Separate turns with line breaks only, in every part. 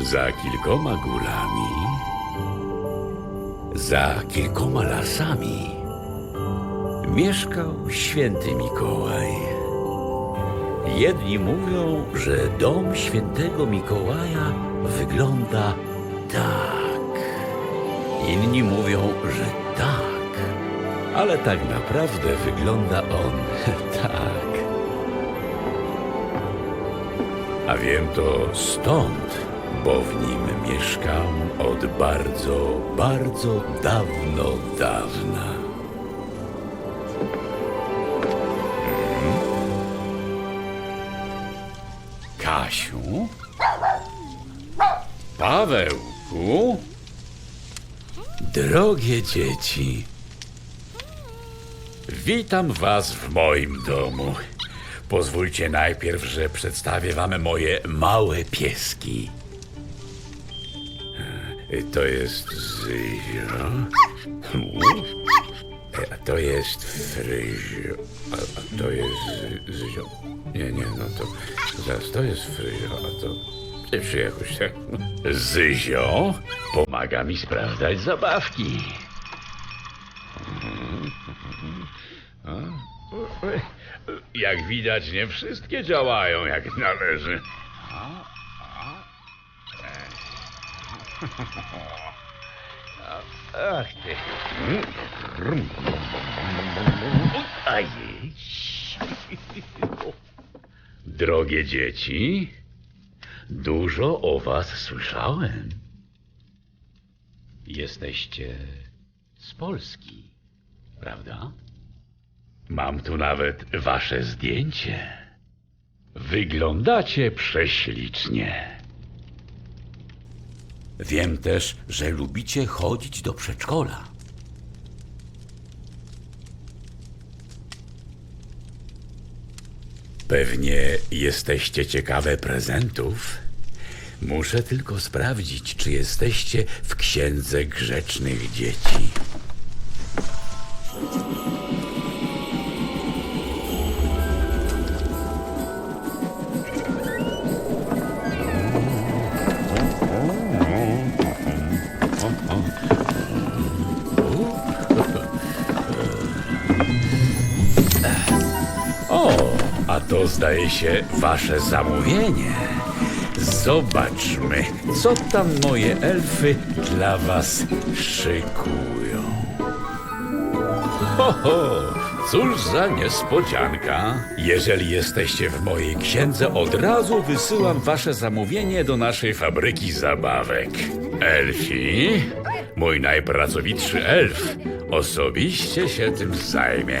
Za kilkoma górami, za kilkoma lasami mieszkał święty Mikołaj. Jedni mówią, że dom świętego Mikołaja wygląda tak. Inni mówią, że tak. Ale tak naprawdę wygląda on tak. A wiem to stąd, bo w nim mieszkam od bardzo, bardzo dawno, dawna. Kasiu? Pawełku? Drogie dzieci, witam was w moim domu. Pozwólcie najpierw, że przedstawię wam moje małe pieski. E, To jest Zyzio. E, A to jest Fryzio. A, a to jest Zy- Zyzio. Nie, nie, no to zaraz to jest Fryzio, a to czy jakoś tak. Zyzio pomaga mi sprawdzać zabawki. Jak widać, nie wszystkie działają jak należy. Ach ty. Drogie dzieci, dużo o was słyszałem. Jesteście z Polski, prawda? Mam tu nawet wasze zdjęcie. Wyglądacie prześlicznie. Wiem też, że lubicie chodzić do przedszkola. Pewnie jesteście ciekawe prezentów. Muszę tylko sprawdzić, czy jesteście w księdze grzecznych dzieci. To zdaje się wasze zamówienie. Zobaczmy, co tam moje elfy dla was szykują. Ho, ho, cóż za niespodzianka. Jeżeli jesteście w mojej księdze, od razu wysyłam wasze zamówienie do naszej fabryki zabawek. Elfi, mój najpracowitszy elf, osobiście się tym zajmie.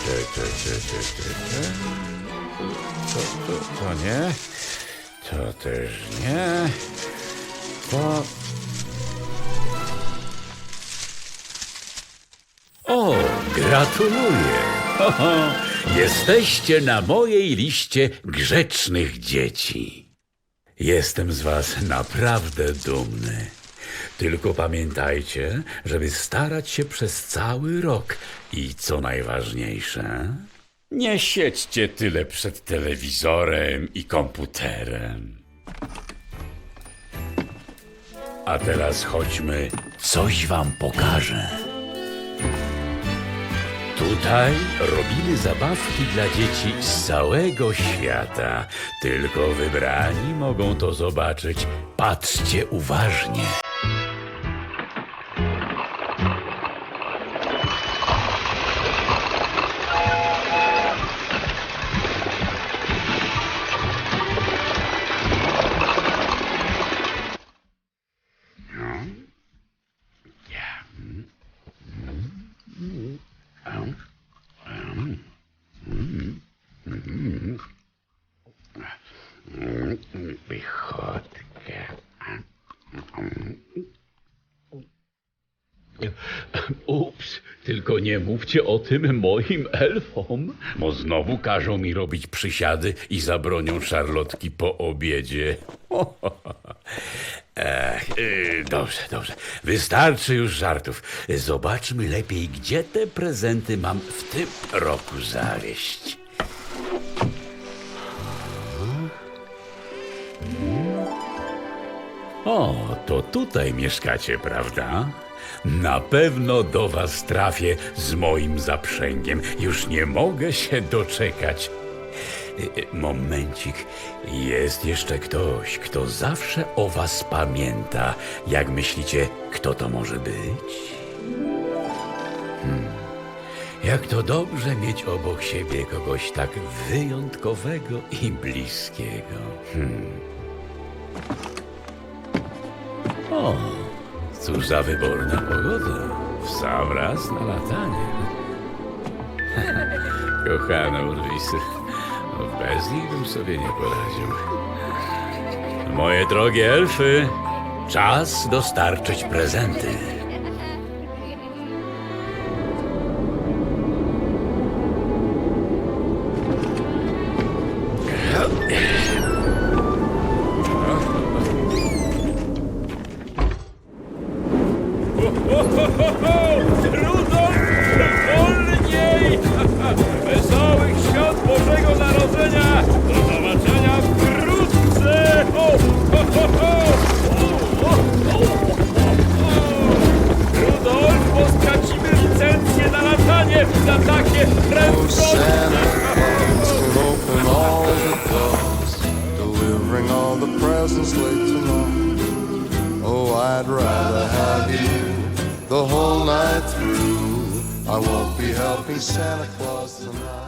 Y, To, to, to, to, to, to. To, to, to nie. To też nie. To... O, gratuluję. Ho, ho. Jesteście na mojej liście grzecznych dzieci. Jestem z was naprawdę dumny. Tylko pamiętajcie, żeby starać się przez cały rok i co najważniejsze, nie siedźcie tyle przed telewizorem i komputerem. A teraz chodźmy, coś wam pokażę. Tutaj robimy zabawki dla dzieci z całego świata. Tylko wybrani mogą to zobaczyć. Patrzcie uważnie. Nie mówcie o tym moim elfom, bo znowu każą mi robić przysiady i zabronią szarlotki po obiedzie. Ech, y, dobrze, dobrze. Wystarczy już żartów. Zobaczmy lepiej, gdzie te prezenty mam w tym roku zawieść. O, to tutaj mieszkacie, prawda? Na pewno do was trafię z moim zaprzęgiem. Już nie mogę się doczekać. Y, y, Momencik. Jest jeszcze ktoś, kto zawsze o was pamięta. Jak myślicie, kto to może być? Hmm. Jak to dobrze mieć obok siebie kogoś tak wyjątkowego i bliskiego. O, cóż za wyborna pogoda. W sam raz na latanie. Kochana Urwisy, no bez nich bym sobie nie poradził. Moje drogie elfy, czas dostarczyć prezenty.
I won't be helping Santa Claus tonight.